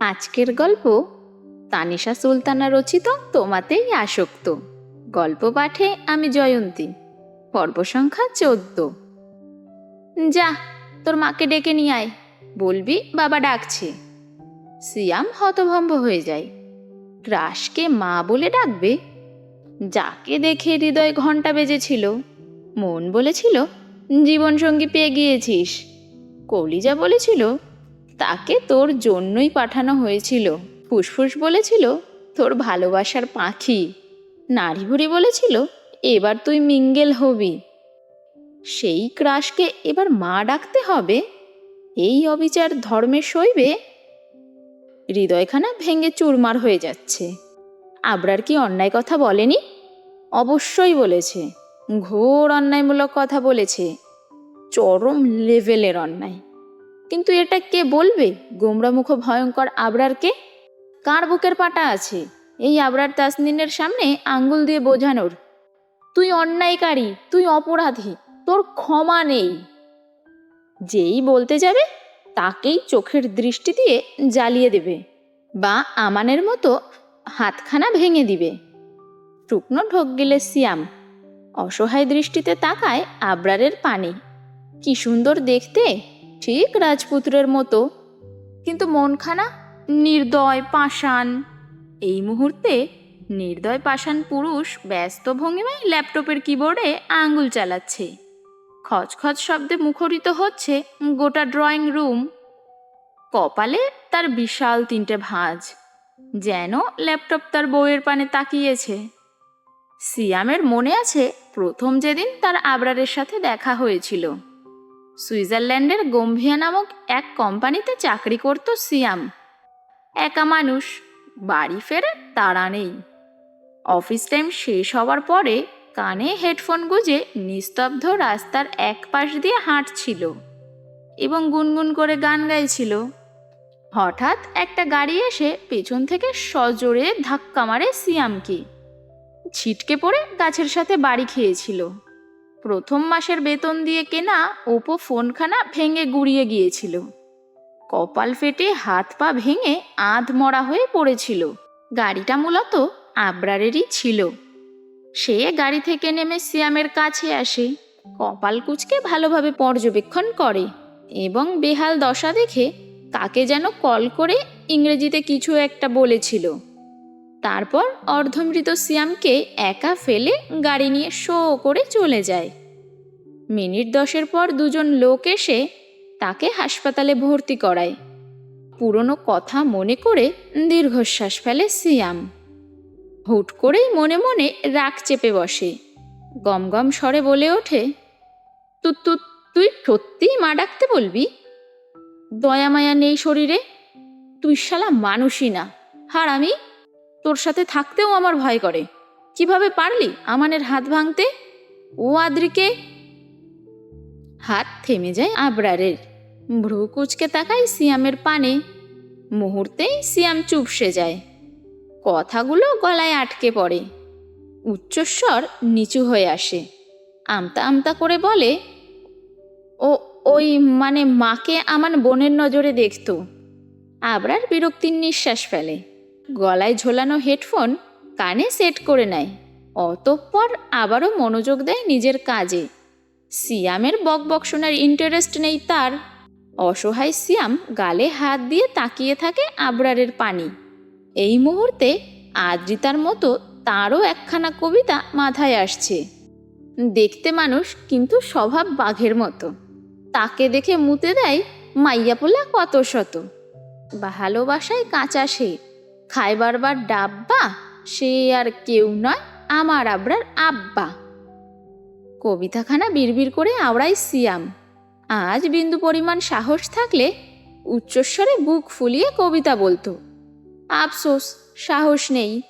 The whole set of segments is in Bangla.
আজকের গল্প তানিশা সুলতানা রচিত তোমাতেই আসক্ত। গল্প পাঠে আমি জয়ন্তী। পর্ব সংখ্যা চোদ্দ। যা, তোর মাকে ডেকে নিয়ে আয়। বলবি, বাবা ডাকছে। সিয়াম হতভম্ব হয়ে যায়। রাসকে মা বলে ডাকবে? যাকে দেখে হৃদয় ঘণ্টা বেজেছিল, মন বলেছিল, জীবনসঙ্গী পেয়ে গিয়েছিস। কলিজা বলেছিল তাকে তোর জন্যই পাঠানো হয়েছিল। ফুসফুস বলেছিল, তোর ভালোবাসার পাখি। নারীভুরি বলেছিল, এবার তুই মিঙ্গেল হবি। সেই ক্রাশকে এবার মা ডাকতে হবে? এই অবিচার ধর্মে সইবে? হৃদয়খানা ভেঙে চুরমার হয়ে যাচ্ছে। আবরার কি অন্যায় কথা বলেনি? অবশ্যই বলেছে। ঘোর অন্যায়মূলক কথা বলেছে। চরম লেভেলের অন্যায়। কিন্তু এটা কে বলবে? গোমরামুখ ভয়ঙ্কর আবরারকে কার বুকের পাটা আছে? এই আবরার তাসনিনের সামনে আঙ্গুল দিয়ে বোঝানোর। তুই অন্যায়কারী, তুই অপরাধী, তোর ক্ষমা নেই। যেই বলতে যাবে, তাকেই চোখের দৃষ্টি দিয়ে জ্বালিয়ে দেবে বা আমানের মতো হাতখানা ভেঙে দিবে। শুকনো ঢোক গেলে সিয়াম। অসহায় দৃষ্টিতে তাকায় আবরারের পানি। কি সুন্দর দেখতে ঠিক রাজপুত্রের মতো। কিন্তু মনখানা নির্দয় পাষাণ। এই মুহূর্তে নির্দয় পাষাণ পুরুষ ব্যস্ত ভঙ্গিমায় ল্যাপটপের কিবোর্ডে আঙ্গুল চালাচ্ছে। খচখচ শব্দে মুখরিত হচ্ছে গোটা ড্রয়িং রুম। কপালে তার বিশাল তিনটে ভাঁজ, যেন ল্যাপটপ তার বউয়ের পানে তাকিয়েছে। সিয়ামের মনে আছে, প্রথম যেদিন তার আবরারের সাথে দেখা হয়েছিল। সুইজারল্যান্ডের গম্ভিয়া নামক এক কোম্পানিতে চাকরি করত সিয়াম। একা মানুষ, বাড়ি ফেরে তাড়া নেই। অফিস টাইম শেষ হওয়ার পরে কানে হেডফোন গুজে নিস্তব্ধ রাস্তার এক পাশ দিয়ে হাঁটছিল এবং গুনগুন করে গান গাইছিল। হঠাৎ একটা গাড়ি এসে পেছন থেকে সজোরে ধাক্কা মারে সিয়ামকে। ছিটকে পড়ে গাছের সাথে বাড়ি খেয়েছিল। প্রথম মাসের বেতন দিয়ে কেনা ওপো ফোনখানা ভেঙে গুড়িয়ে গিয়েছিল। কপাল ফেটে হাত পা ভেঙে আধ মরা হয়ে পড়েছিল। গাড়িটা মূলত আবরারেরই ছিল। সে গাড়ি থেকে নেমে সিয়ামের কাছে আসে। কপাল কুচকে ভালোভাবে পর্যবেক্ষণ করে এবং বেহাল দশা দেখে কাকে যেন কল করে ইংরেজিতে কিছু একটা বলেছিল। তারপর অর্ধমৃত সিয়ামকে একা ফেলে গাড়ি নিয়ে শো করে চলে যায়। মিনিট দশের পর দুজন লোক এসে তাকে হাসপাতালে ভর্তি করায়। পুরনো কথা মনে করে দীর্ঘশ্বাস ফেলে সিয়াম। হুট করেই মনে মনে রাগ চেপে বসে। গম গম স্বরে বলে ওঠে, তু তু, তুই সত্যিই মা ডাকতে বলবি? দয়া মায়া নেই শরীরে? তুই শালা মানুষই না। হার আমি তোর সাথে থাকতেও আমার ভয় করে। কীভাবে পারলি আমানের হাত ভাঙতে? ও আদ্রিকে? হাত থেমে যায় আবরারের। ভ্রু কুচকে তাকায় সিয়ামের পানে। মুহূর্তেই সিয়াম চুপসে যায়। কথাগুলো গলায় আটকে পড়ে। উচ্চস্বর নিচু হয়ে আসে। আমতা আমতা করে বলে, ও, ওই মানে মাকে আমার বোনের নজরে দেখতো। আবরার বিরক্তির নিঃশ্বাস ফেলে। গলায় ঝোলানো হেডফোন কানে সেট করে নেয়। অতঃপর আবারও মনোযোগ দেয় নিজের কাজে। সিয়ামের বকবক শোনার ইন্টারেস্ট নেই তার। অসহায় সিয়াম গালে হাত দিয়ে তাকিয়ে থাকে আবরারের পানি। এই মুহূর্তে আদ্রিতার মতো তারও একখানা কবিতা মাথায় আসছে। দেখতে মানুষ কিন্তু স্বভাব বাঘের মতো। তাকে দেখে মুতে দেয় মাইয়া পোলা কত শত। ভালোবাসায় কাঁচা সে খায় বারবার ডাব্বা, সে আর কেউ নয়, আমার আবরার আব্বা। কবিতাখানা বিড়বিড় করে আওড়াই সিয়াম আজ বিন্দু পরিমাণ সাহস থাকলে উচ্চস্বরে বুক ফুলিয়ে কবিতা বলতো। আফসোস, সাহস নেই।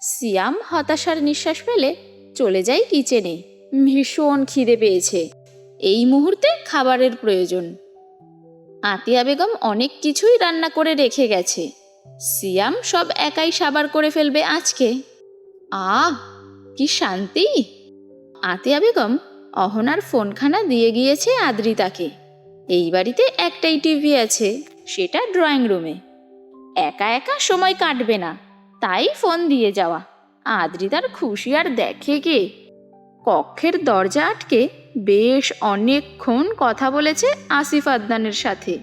সিয়াম হতাশার নিঃশ্বাস ফেলে চলে যায় কিচেনে। ভীষণ খিদে পেয়েছে। এই মুহূর্তে খাবারের প্রয়োজন। আতিয়া বেগম অনেক কিছুই রান্না করে রেখে গেছে। সিয়াম সব একাই সাবার করে ফেলবে আজকে। আহ, কি শান্তি। আতিয়া বেগম অহনার ফোনখানা দিয়ে গিয়েছে আদ্রিতাকে। এই বাড়িতে একটাই টিভি আছে, সেটা ড্রয়িং রুমে একা একা সময় কাটবে না, তাই ফোন দিয়ে যাওয়া। আদ্রিতার খুশি আর দেখে কে? কক্ষের দরজা আটকে বেশ অনেকক্ষণ কথা বলেছে আসিফ আদনানের সাথে।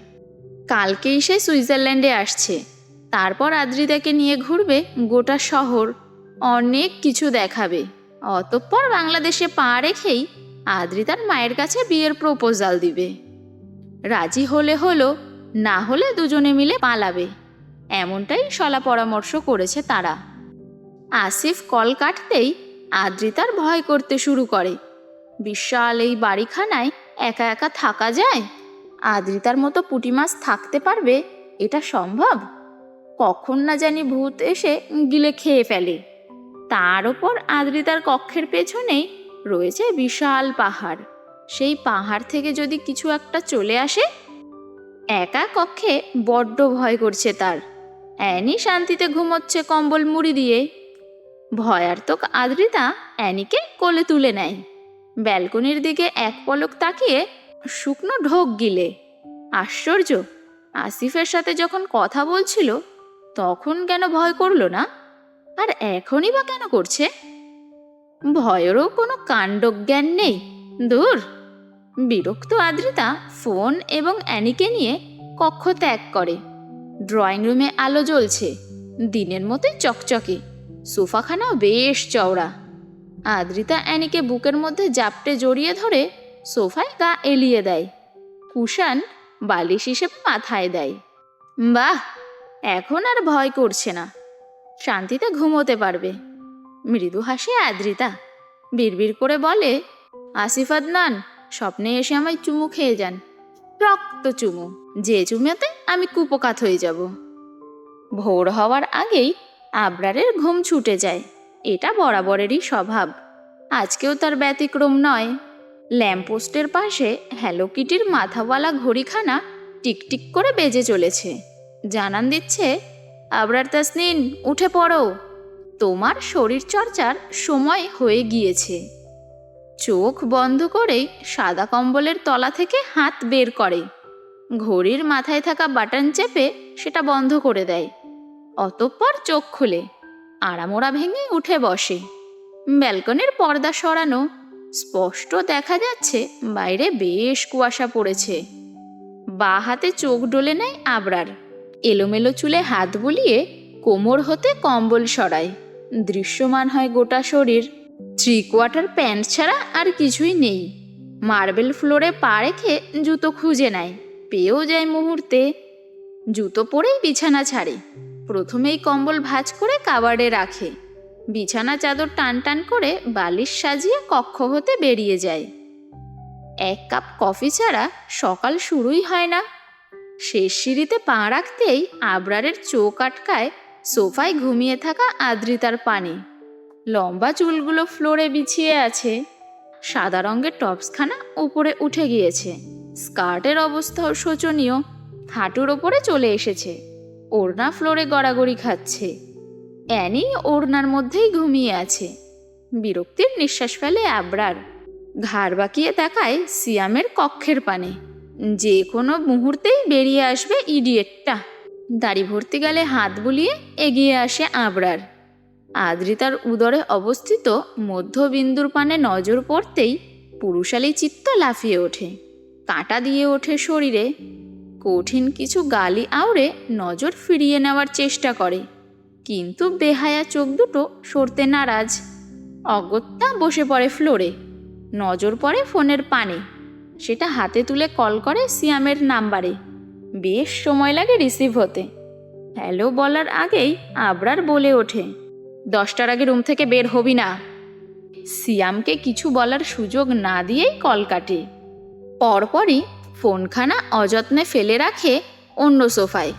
কালকেই সে সুইজারল্যান্ডে আসছে। তারপর আদ্রিতাকে নিয়ে ঘুরবে গোটা শহর। অনেক কিছু দেখাবে। অতঃপর বাংলাদেশে পা রেখেই আদ্রিতার মায়ের কাছে বিয়ের প্রপোজাল দিবে। রাজি হলে হলো, না হলে দুজনে মিলে পালাবে। এমনটাই সলা পরামর্শ করেছে তারা। আসিফ কল কাটতেই আদ্রিতার ভয় করতে শুরু করে। বিশাল এই বাড়িখানায় একা একা থাকা যায়? আদ্রিতার মতো পুঁটি মাছ থাকতে পারবে? এটা সম্ভব? কখন না জানি ভূত এসে গিলে খেয়ে ফেলে। তার ওপর আদ্রিতার কক্ষের পেছনেই রয়েছে বিশাল পাহাড়। সেই পাহাড় থেকে যদি কিছু একটা চলে আসে, একা কক্ষে বড্ড ভয় করছে তার। অ্যানি শান্তিতে ঘুমোচ্ছে কম্বল মুড়ি দিয়ে। ভয়ার্তক আদ্রিতা অ্যানিকে কোলে তুলে নেয়। ব্যালকনির দিকে এক পলক তাকিয়ে শুকনো ঢোক গিলে। আশ্চর্য, আসিফের সাথে যখন কথা বলছিল তখন কেন ভয় করল না? আর এখনই বা কেন করছে? ভয়েরও কোনো কাণ্ডজ্ঞান নেই। দূর। বিরক্ত আদ্রিতা ফোন এবং অ্যানিকে নিয়ে কক্ষ ত্যাগ করে। ড্রয়িং রুমে আলো জ্বলছে। দিনের মতোই চকচকে। সোফাখানাও বেশ চওড়া। আদ্রিতা অ্যানিকে বুকের মধ্যে জাপটে জড়িয়ে ধরে সোফায় গা এলিয়ে দেয়। কুশান বালিশ হিসেবে মাথায় দেয়। বাহ! এখন আর ভয় করছে না। শান্তিতে ঘুমোতে পারবে। মৃদু হাসে আদ্রিতা। বিড়বিড় করে বলে, আসিফ আদনান, স্বপ্নে এসে আমায় চুমু খেয়ে যান। রক্ত চুমু। যে চুমুতে আমি কুপকাত হয়ে যাব। ভোর হওয়ার আগেই আবরারের ঘুম ছুটে যায়। এটা বরাবরেরই স্বভাব। আজকেও তার ব্যতিক্রম নয়। ল্যাম্পপোস্টের পাশে হ্যালো কিটির মাথাওয়ালা ঘড়িখানা টিকটিক করে বেজে চলেছে। জানান দিচ্ছে, আবরার তাসনিন, উঠে পড়ো। তোমার শরীর চর্চার সময় হয়ে গিয়েছে। চোখ বন্ধ করেই সাদা কম্বলের তলা থেকে হাত বের করে। ঘড়ির মাথায় থাকা বাটন চেপে সেটা বন্ধ করে দেয়। অতঃপর চোখ খুলে আড়ামোড়া ভেঙে উঠে বসে। ব্যালকনির পর্দা সরানো, স্পষ্ট দেখা যাচ্ছে বাইরে বেশ কুয়াশা পড়েছে। বা হাতে চোখ ডলে নেয় আবরার। এলোমেলো চুলে হাত বুলিয়ে কোমর হতে কম্বল সরায়। দৃশ্যমান হয় গোটা শরীর। থ্রি কোয়ার্টার প্যান্ট ছাড়া আর কিছুই নেই। মার্বেল ফ্লোরে পা রেখে জুতো খুঁজে নেয়। পেয়েও যায় মুহূর্তে। জুতো পরেই বিছানা ছাড়ে। প্রথমেই কম্বল ভাজ করে কাবার্ডে রাখে। বিছানা চাদর টান টান করে বালিশ সাজিয়ে কক্ষ হতে বেরিয়ে যায়। এক কাপ কফি ছাড়া সকাল শুরুই হয় না। শেষ সিঁড়িতে পা রাখতেই আবরারের চোখ আটকায় সোফায় ঘুমিয়ে থাকা আদ্রিতার পানি। লম্বা চুলগুলো ফ্লোরে বিছিয়ে আছে। সাদা রঙের টপসখানা উপরে উঠে গিয়েছে। স্কার্টের অবস্থাও শোচনীয়। হাঁটুর ওপরে চলে এসেছে। ওড়না ফ্লোরে গড়াগড়ি খাচ্ছে। অ্যানি ওড়নার মধ্যেই ঘুমিয়ে আছে। বিরক্তির নিঃশ্বাস ফেলে আবরার। ঘাড় বাঁকিয়ে তাকায় সিয়ামের কক্ষের পানে। যে কোনো মুহূর্তেই বেরিয়ে আসবে ইডিয়েটটা। দাড়ি ভর্তি গেলে হাত বুলিয়ে এগিয়ে আসে আবরার। আদ্রিতার উদরে অবস্থিত মধ্যবিন্দুর পানে নজর পড়তেই পুরুষালী চিত্ত লাফিয়ে ওঠে। কাঁটা দিয়ে ওঠে শরীরে। কঠিন কিছু গালি আউড়ে নজর ফিরিয়ে নেওয়ার চেষ্টা করে। কিন্তু বেহায়া চোখ দুটো সরতে নারাজ। অগত্যা বসে পড়ে ফ্লোরে। নজর পড়ে ফোনের পানে। সেটা হাতে তুলে কল করে সিয়ামের নাম্বারে। বেশ সময় লাগে রিসিভ হতে। হ্যালো বলার আগেই আবরার বলে ওঠে, দশটার আগে রুম থেকে বের হবি না। সিয়ামকে কিছু বলার সুযোগ না দিয়েই কল কাটে। পরপরই ফোনখানা অযত্নে ফেলে রাখে অন্য সোফায়।